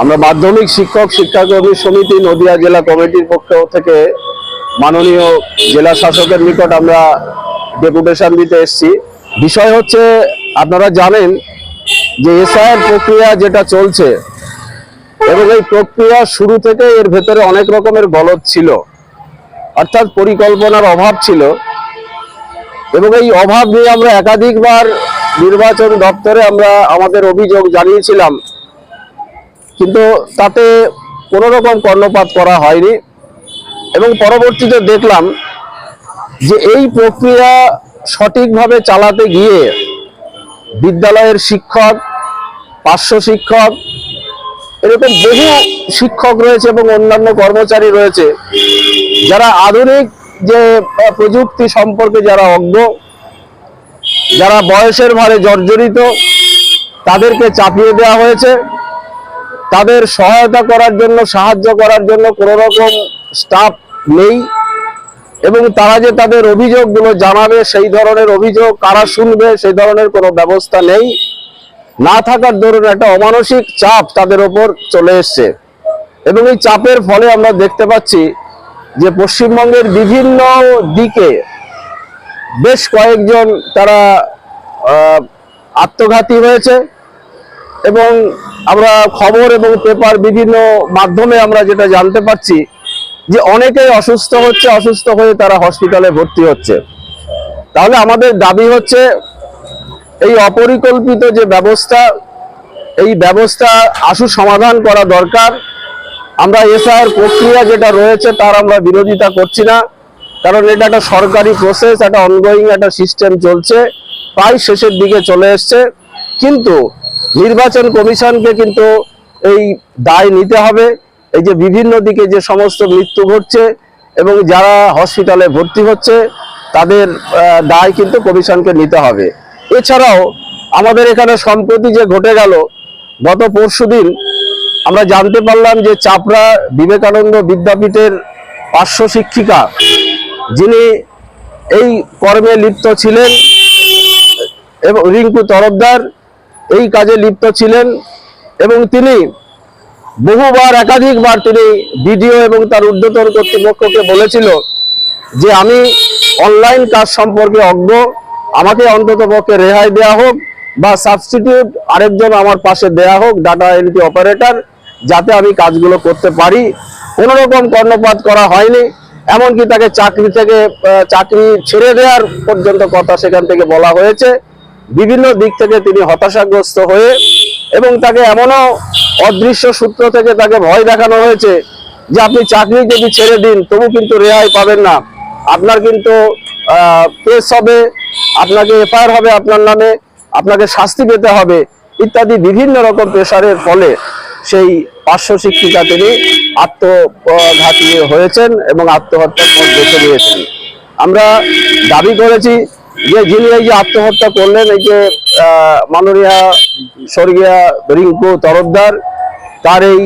আমরা মাধ্যমিক শিক্ষক শিক্ষাকর্মী সমিতি নদিয়া জেলা কমিটির পক্ষ থেকে মাননীয় জেলা শাসকের নিকট আমরা ডেপুটেশন দিতে এসেছি। বিষয় হচ্ছে, আপনারা জানেন যে এসআইয়ের প্রক্রিয়া যেটা চলছে, এবং এই প্রক্রিয়া শুরু থেকে এর ভেতরে অনেক রকমের গলদ ছিল, অর্থাৎ পরিকল্পনার অভাব ছিল, এবং এই অভাব নিয়ে আমরা একাধিকবার নির্বাচন দপ্তরে আমরা আমাদের অভিযোগ জানিয়েছিলাম তাতে কোনো রকম কর্ণপাত করা হয়নি। এবং পরবর্তীতে দেখলাম যে এই প্রক্রিয়া সঠিকভাবে চালাতে গিয়ে বিদ্যালয়ের শিক্ষক, পার্শ্ব শিক্ষক, এরকম বহু শিক্ষক রয়েছে এবং অন্যান্য কর্মচারী রয়েছে, যারা আধুনিক যে প্রযুক্তি সম্পর্কে যারা অজ্ঞ, যারা বয়সের ভারে জর্জরিত, তাদেরকে চাপিয়ে দেওয়া হয়েছে। তাদের সহায়তা করার জন্য, সাহায্য করার জন্য কোনো রকম স্টাফ নেই। এবং তারা যে তাদের অভিযোগগুলো জানাবে, সেই ধরনের অভিযোগ কারা শুনবে, সেই ধরনের কোনো ব্যবস্থা নেই। না থাকার দরুন একটা অমানসিক চাপ তাদের ওপর চলে এসছে। এবং এই চাপের ফলে আমরা দেখতে পাচ্ছি যে পশ্চিমবঙ্গের বিভিন্ন দিকে বেশ কয়েকজন তারা আত্মঘাতী হয়েছে এবং আমরা খবর এবং পেপার বিভিন্ন মাধ্যমে আমরা যেটা জানতে পারছি যে অনেকেই অসুস্থ হচ্ছে, অসুস্থ হয়ে তারা হসপিটালে ভর্তি হচ্ছে। তাহলে আমাদের দাবি হচ্ছে এই অপরিকল্পিত যে ব্যবস্থা, এই ব্যবস্থা আশু সমাধান করা দরকার। আমরা এসআইয়ের প্রক্রিয়া যেটা রয়েছে তার আমরা বিরোধিতা করছি না, কারণ এটা একটা সরকারি প্রসেস একটা অনগোয়িং একটা সিস্টেম চলছে, প্রায় শেষের দিকে চলে এসছে। কিন্তু নির্বাচন কমিশনকে কিন্তু এই দায় নিতে হবে। এই যে বিভিন্ন দিকে যে সমস্ত মৃত্যু ঘটছে এবং যারা হসপিটালে ভর্তি হচ্ছে, তাদের দায় কিন্তু কমিশনকে নিতে হবে। এছাড়াও আমাদের এখানে সম্প্রতি যে ঘটে গেল, গত পরশুদিন আমরা জানতে পারলাম যে চাপড়া বিবেকানন্দ বিদ্যাপীঠের পার্শ্ব শিক্ষিকা, যিনি এই কর্মে লিপ্ত ছিলেন এবং রিঙ্কু তরফদার এই কাজে লিপ্ত ছিলেন এবং তিনি বহুবার একাধিকবার তিনি বিডিও এবং তার ঊর্ধ্বতন কর্তৃপক্ষকে বলেছিল যে আমি অনলাইন কাজ সম্পর্কে অজ্ঞ, আমাকে অন্তত পক্ষে রেহাই দেওয়া হোক বা সাবস্টিটিউট আরেকজন আমার পাশে দেয়া হোক, ডাটা এন্ট্রি অপারেটর, যাতে আমি কাজগুলো করতে পারি। কোনো রকম কর্ণপাত করা হয়নি, এমনকি তাকে চাকরি থেকে চাকরি ছেড়ে দেওয়ার পর্যন্ত কথা সেখান থেকে বলা হয়েছে। বিভিন্ন দিক থেকে তিনি হতাশাগ্রস্ত হয়ে এবং তাকে এমনও অদৃশ্য সূত্র থেকে তাকে ভয় দেখানো হয়েছে যে আপনি চাকরি যদি ছেড়ে দিন, তবু কিন্তু রেহাই পাবেন না। আপনার কিন্তু কেস হবে, আপনাকে এফআইআর হবে আপনার নামে, আপনাকে শাস্তি পেতে হবে, ইত্যাদি বিভিন্ন রকম প্রেশারের ফলে সেই পার্শ্ব শিক্ষিকা তিনি আত্মঘাতী হয়েছেন এবং আত্মহত্যার পথ বেছে নিয়েছেন। আমরা দাবি করেছি যে যিনি এই যে আত্মহত্যা করলেন, এই যে মাননীয়া স্বর্গীয়া রিঙ্কু তরফদার, তার এই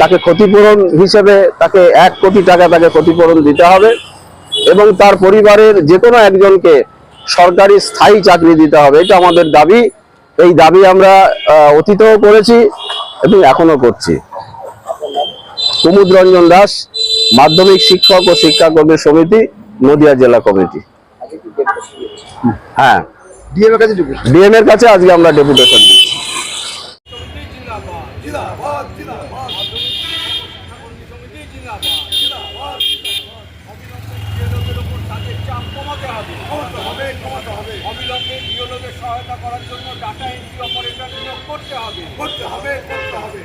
তাকে ক্ষতিপূরণ হিসেবে তাকে এক কোটি টাকা তাকে ক্ষতিপূরণ দিতে হবে এবং তার পরিবারের যে কোনো একজনকে সরকারি স্থায়ী চাকরি দিতে হবে। এটা আমাদের দাবি। এই দাবি আমরা অতীতেও করেছি এবং এখনও করছি। কুমুদ রঞ্জন দাস, মাধ্যমিক শিক্ষক ও শিক্ষাকর্মী সমিতি, নদিয়া জেলা কমিটি। হ্যাঁ ডিএম এর কাছে ডিএম এর কাছে আজকে আমরা ডেপুটেশন দিচ্ছি অবিলম্বে বিএলওদের সহায়তা করার জন্য ডাটা এন্ট্রি অপারেটর নিয়োগ করতে হবে করতে হবে করতে হবে